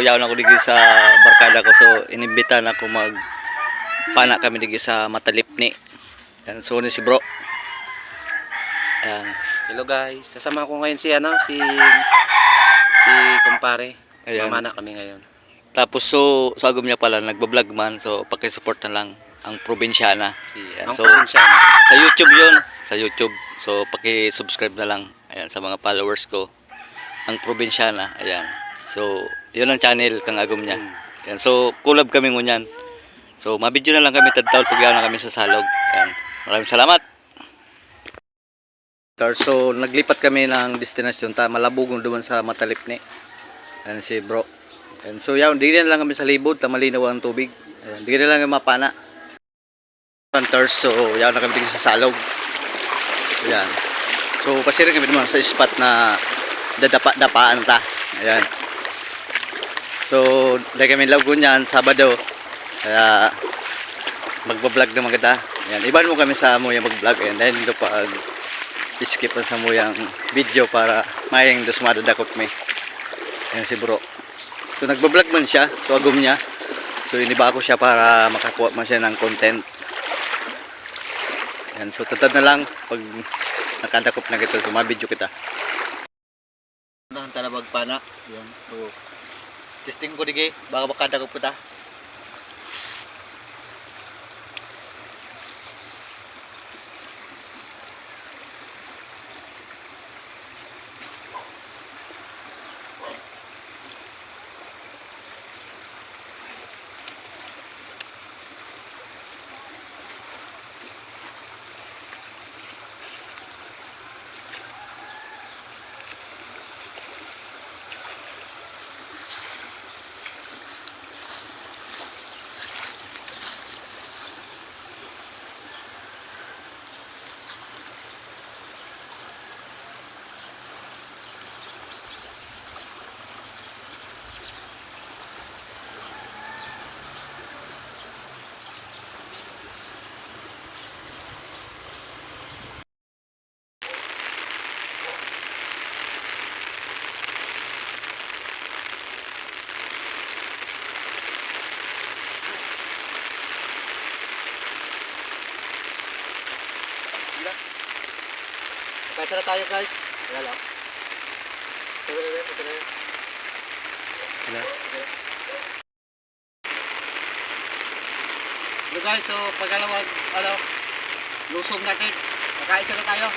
Yaw na ako digi sa barkada ko so inimbita na ako mag pana kami digi sa Matalipni. Yan so ni si bro. Yan. Hello guys, sasama ko ngayon si ano, si si kumpare. Ayan. Mamana kami ngayon. Tapos so so niya pala nagba-vlog man so paki-support na lang ang probinsyana. Yan. Ang So probinsya na. sa YouTube 'yun, sa YouTube. So paki-subscribe na lang ayan sa mga followers ko. Ang probinsyana, ayan. So 'yun ang channel kang agom niya. Ayan. So collab kami ngunyan. So mabidyo na lang kami tadtaw pag na kami sa Salog. Ayan. Maraming salamat. So naglipat kami ng destinasyon ta Malabugong doon sa Matalipni. Ayan si bro. Ayan. So yaw, di na lang kami sa libod, ta malinaw ang tubig. Ayan, di na lang kami mapana. Hunters, so yaw na kami sa Salog. Ayan. So kasi rin kami naman sa spot na dadapa-dapaan ta. Ayan. So, dahil kami lagun yan, Sabado. Kaya, magbablog na maganda. Ayan, iban mo kami sa mo yung mag-vlog. Ayan, dahil dito pag skip na sa mo yung video para mayang dos madadakot may. Ayan si bro. So, nagbablog man siya. So, agum niya. So, iniba ko siya para makakuha man siya ng content. Ayan, so, tatad na lang pag nakadakop na kita. So, mabidyo kita. Ang talabag pa na. Ayan. So, testing ko dige. Baka makadakop kita. Kaya na tayo guys. Wala lang. Ito na lang, ito na lang. Wala. Hello guys, so pagkalawag, ano, lusong natin. Makaisa na tayo.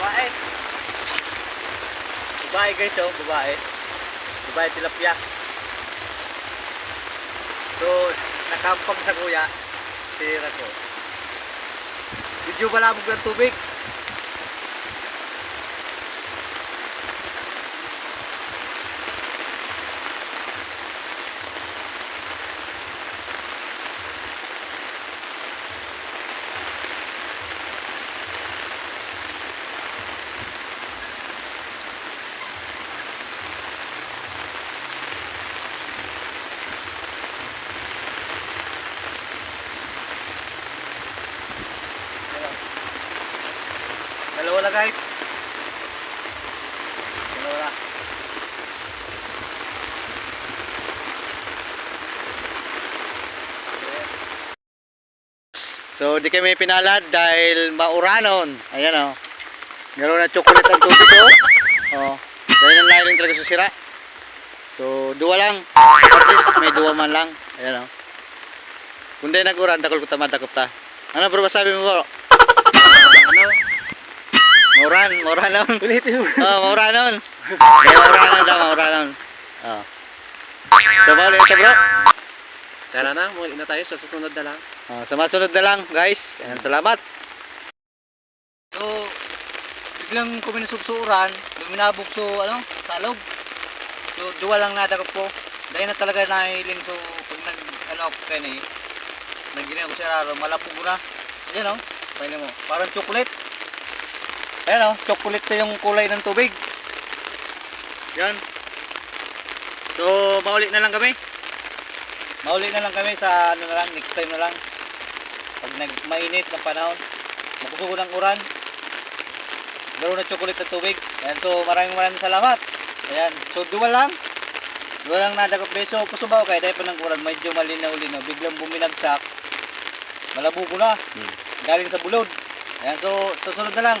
Babae. Babae guys, oh, babae. Babae tilapia. So, nakampang sa kuya. Tira ko. Medyo malabog ng tubig. Dalawa na guys. Dalawa na. So, di kami pinalad dahil mauranon. Ayan o. Oh. Meron na chocolate ang tubig o. Oh. Dahil ang lahiling talaga sa sira. So, duwa lang. At least may duwa man lang. Ayan o. Oh. Kung di nag-uran, dakol ko tamadakop ta. Ano bro, masabi mo bro? Mauran, mauranon. Ulitin mo. Oh, mauranon. Mauranon daw, mauranon. Oh. So, bawal ito bro. Tara na, muli na tayo sa susunod na lang. Oh, sa masunod na lang, guys. Ayan, salamat. So, biglang kuminusog sa uran, luminabog so ano, talog. So duwa lang nadakap ko. Dahil na talaga nahiling so pag nag ano ako kayo ni nagginay ko siya raro, malabog ko na. Ayan o, pahinga mo. Parang chocolate. Ayan o, chocolate na yung kulay ng tubig. Yan. So, mauli na lang kami. Mauli na lang kami sa ano na lang, next time na lang. Pag nag mainit ng panahon, makusugo ng uran. Garo na chocolate at tubig. Ayan, so maraming maraming salamat. Ayan, so duwa lang. Duwa lang nadakap beso. Kusubaw kay dahil pa ng uran, medyo malinaw-linaw. Biglang buminagsak. Malabugo na. Hmm. Galing sa bulod. Ayan, so susunod na lang.